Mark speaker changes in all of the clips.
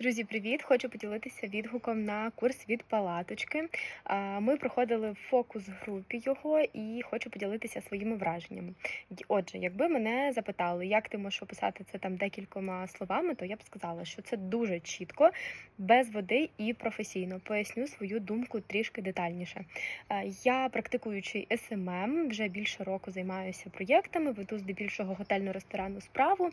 Speaker 1: Друзі, привіт! Хочу поділитися відгуком на курс від палаточки. Ми проходили в фокус групі його і хочу поділитися своїми враженнями. Отже, якби мене запитали, як ти можеш описати це там декількома словами, то я б сказала, що це дуже чітко, без води і професійно. Поясню свою думку трішки детальніше. Я практикуючий СММ, вже більше року займаюся проєктами, веду здебільшого готельно-ресторанну справу.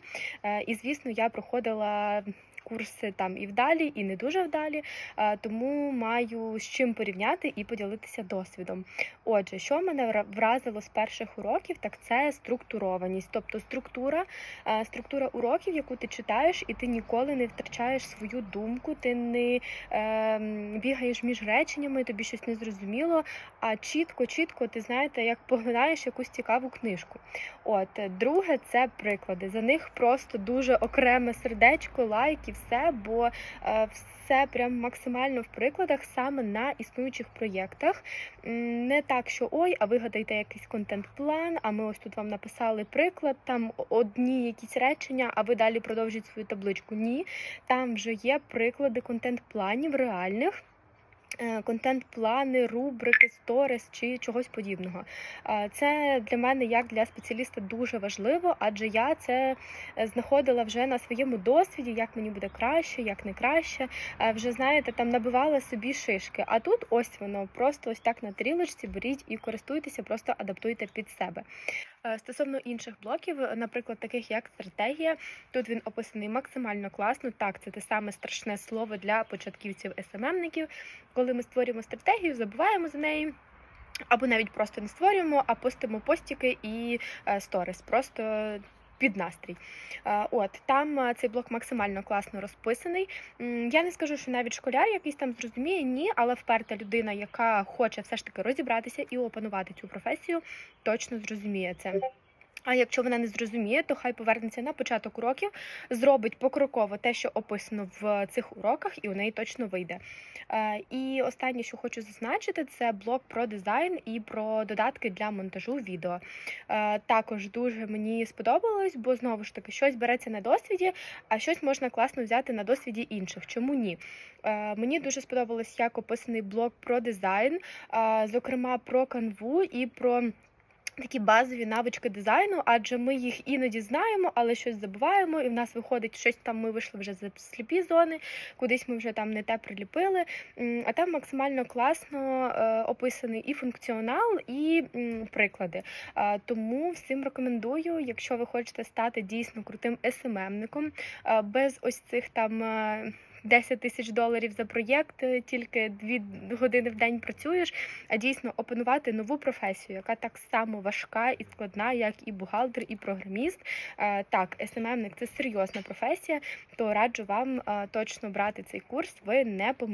Speaker 1: І звісно, я проходила курси там і вдалі, і не дуже вдалі, тому маю з чим порівняти і поділитися досвідом. Отже, що мене вра- вразило з перших уроків, так це структурованість, тобто структура, структура уроків, яку ти читаєш, і ти ніколи не втрачаєш свою думку, ти не е, бігаєш між реченнями, тобі щось не зрозуміло, а чітко, чітко ти знаєте, як поглинаєш якусь цікаву книжку. От друге, це приклади. За них просто дуже окреме сердечко, лайк і все, бо е, все прям максимально в прикладах саме на існуючих проєктах. Не так, що ой, а вигадайте якийсь контент-план, а ми ось тут вам написали приклад, там одні якісь речення, а ви далі продовжуєте свою табличку. Ні, там вже є приклади контент-планів реальних. Е, Контент-плани, рубрики, сторіс чи чогось подібного. Е, Це для мене, як для спеціаліста, дуже важливо, адже я це е, знаходила вже на своєму досвіді, як мені буде краще, як не краще. Вже знаєте, там набивала собі шишки. А тут ось воно просто ось так на тарілочці беріть і користуйтеся, просто адаптуйте під себе. Е, Стосовно інших блоків, е, наприклад, таких як стратегія, тут він описаний максимально класно. Так, це те саме страшне слово для початківців СММників. Коли ми створюємо стратегію, забуваємо за неї. Або навіть просто не створюємо, а постимо постіки і сторис. сторіс, просто під настрій. Е, От там е, цей блок максимально класно розписаний. Я не скажу, що навіть школяр якийсь там зрозуміє, ні, але вперта людина, яка хоче все ж таки розібратися і опанувати цю професію, точно зрозуміє це. А якщо вона не зрозуміє, то хай повернеться на початок уроків, зробить покроково те, що описано в цих уроках, і у неї точно вийде. Е, І останнє, що хочу зазначити, це блок про дизайн і про додатки для монтажу відео. Е, Також дуже мені сподобалось, бо знову ж таки щось береться на досвіді, а щось можна класно взяти на досвіді інших. Чому ні? Е, Мені дуже сподобалось, як описаний блок про дизайн, зокрема про канву і про. Такі базові навички дизайну, адже ми їх іноді знаємо, але щось забуваємо, і в нас виходить щось там. Ми вийшли вже за сліпі зони, кудись ми вже там не те приліпили. А там максимально класно е, описаний і функціонал, і приклади. Е, Тому всім рекомендую, якщо ви хочете стати дійсно крутим СММником, е, без ось цих там. Е, 10 тисяч доларів за проєкт, е, тільки 2 години в день працюєш, а дійсно опанувати нову професію, яка так само важка і складна, як і бухгалтер, і програміст. Е, Так, СММник це серйозна професія, то раджу вам е, точно брати цей курс. Ви не помилитесь.